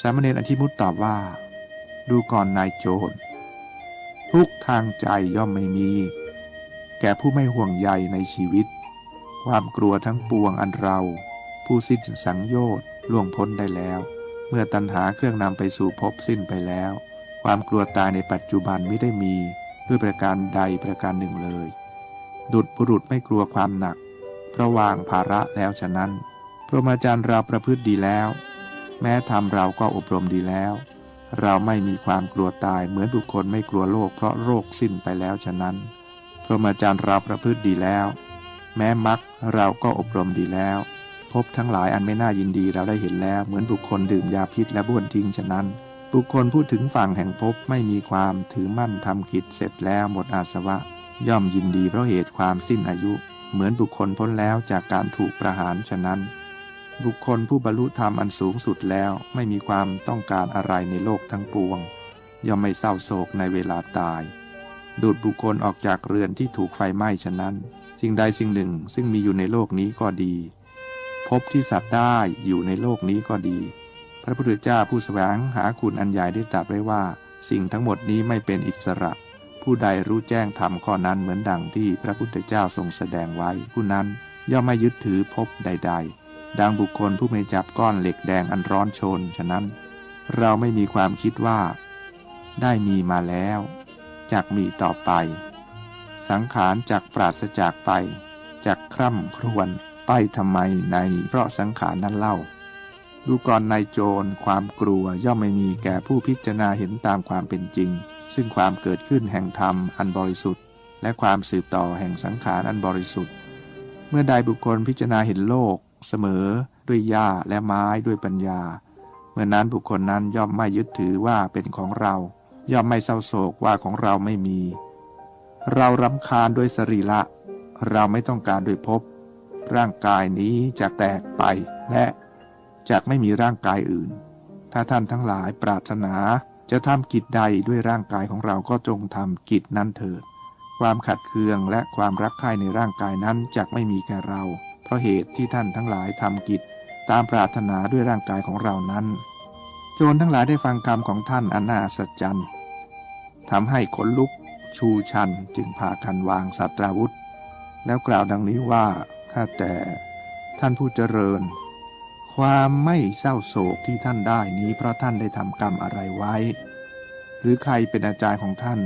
สามเณรอธิมุตตอบว่า ดูก่อนนายโจรทุกทางใจย่อมไม่มี แก่ผู้ไม่ห่วงใยในชีวิต ความกลัวทั้งปวงอันเรา ผู้สิ้นสังโยชน์ล่วงพ้นได้แล้ว เมื่อตัณหาเครื่องนำไปสู่ภพสิ้นไปแล้ว ความกลัวตายในปัจจุบันไม่ได้มีด้วยประการใดประการหนึ่งเลย ดุจบุรุษไม่กลัวความหนัก เพราะวางภาระแล้วฉะนั้น พระมาจารย์เราประพฤติดีแล้ว แม้ทำเราก็อบรมดีแล้ว เราไม่มีความกลัวตายเหมือนบุคคลไม่กลัวโรคเพราะโรคสิ้นไปแล้วฉะนั้นพระมจารย์เราประพฤติดีแล้ว แม้มักเราก็อบรมดีแล้ว พบทั้งหลายอันไม่น่ายินดีเราได้เห็นแล้ว เหมือนบุคคลดื่มยาพิษและบ้วนทิ้งฉะนั้น บุคคลพูดถึงฝั่งแห่งภพไม่มีความถือมั่นทำกิจเสร็จแล้วหมดอาสวะ ย่อมยินดีเพราะเหตุความสิ้นอายุ เหมือนบุคคลพ้นแล้วจากการถูกประหารฉะนั้น บุคคลผู้บรรลุธรรมอันสูงสุดแล้วไม่มีความต้องการอะไรในโลกทั้งปวง ย่อมไม่เศร้าโศกในเวลาตาย ดูดบุคคลออกจากเรือนที่ถูกไฟไหม้ฉะนั้น สิ่งใดสิ่งหนึ่งซึ่งมีอยู่ในโลกนี้ก็ดี พบที่สัตว์ได้อยู่ในโลกนี้ก็ดี พระพุทธเจ้าผู้แสวงหาคุณอันใหญ่ได้ตรัสไว้ว่า สิ่งทั้งหมดนี้ไม่เป็นอิสระ ผู้ใดรู้แจ้งธรรมข้อนั้นเหมือนดังที่พระพุทธเจ้าทรงแสดงไว้ผู้นั้นย่อมไม่ยึดถือพบใด ๆ ดังบุคคลผู้ไม่จับก้อนเหล็กแดงอันร้อนชน ฉะนั้น เราไม่มีความคิดว่า ได้มีมาแล้วจากมีต่อไป สังขารจากปราศจากไปจากคร่ำครวญไปทำไมในเพราะสังขารนั้นเล่า ดูก่อนนายโจรความกลัวย่อมไม่มีแก่ผู้พิจารณาเห็นตามความเป็นจริง ซึ่งความเกิดขึ้นแห่งธรรมอันบริสุทธิ์ และความสืบต่อแห่งสังขารอันบริสุทธิ์ เมื่อใดบุคคลพิจารณาเห็นโลก เสมอด้วยหญ้าและไม้ด้วยปัญญา เมื่อนั้นบุคคลนั้นย่อมไม่ยึดถือว่าเป็นของเรา ย่อมไม่เศร้าโศกว่าของเราไม่มี เรารำคาญด้วยสรีระเราไม่ต้องการด้วยภพร่างกายนี้จะแตกไปและจากไม่มีร่างกายอื่น ถ้าท่านทั้งหลายปรารถนาจะทำกิจใดด้วยร่างกายของเราก็จงทำกิจนั้นเถิด ความขัดเคืองและความรักใคร่ในร่างกายนั้นจะไม่มีแก่เรา เพราะเหตุที่ท่านทั้งหลายทำกิจตามปรารถนาด้วยร่างกายของเรานั้น โจรทั้งหลายได้ฟังคำของท่านอันน่าสัจจันทำให้ขนลุกชูชันจึงพากันวางสัตราวุธ แล้วกล่าวดังนี้ว่าข้าแต่ท่านผู้เจริญ ความไม่เศร้าโศกที่ท่านได้นี้เพราะท่านได้ทำกรรมอะไรไว้ หรือใครเป็นอาจารย์ของท่าน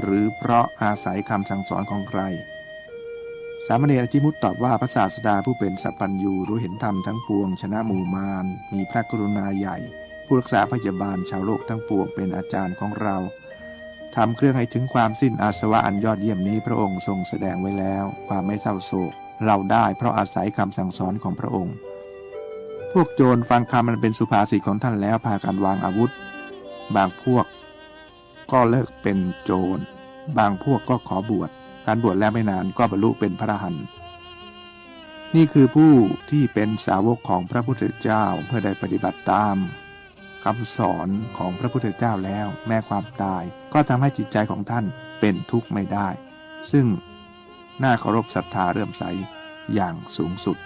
หรือเพราะอาศัยคำสั่งสอนของใคร สามเณรอธิมุตตอบว่าพระศาสดาผู้เป็นสัพพัญญูรู้เห็นธรรมทั้งปวง ชนะหมู่มารมีพระกรุณาใหญ่ ผู้รักษาพยาบาลชาวโลกทั้งปวงเป็นอาจารย์ของเราทำเครื่องให้ถึงความสิ้นอาสวะอันยอดเยี่ยมนี้พระองค์ทรงแสดงไว้แล้ว ความไม่เศร้าโศก เราได้เพราะอาศัยคำสั่งสอนของพระองค์ พวกโจรฟังคำมันเป็นสุภาษิตของท่านแล้วพากันวางอาวุธ บางพวก ก็เลิกเป็นโจร บางพวกก็ขอบวช การบวชแล้วไม่นานก็บรรลุเป็นพระอรหันต์นี่คือผู้ที่เป็นสาวกของพระพุทธเจ้าเพื่อได้ปฏิบัติตามคำสอนของพระพุทธเจ้าแล้ว แม้ความตาย ก็ทำให้จิตใจของท่านเป็นทุกข์ไม่ได้ ซึ่งน่าเคารพศรัทธาเรื่มใสอย่างสูงสุด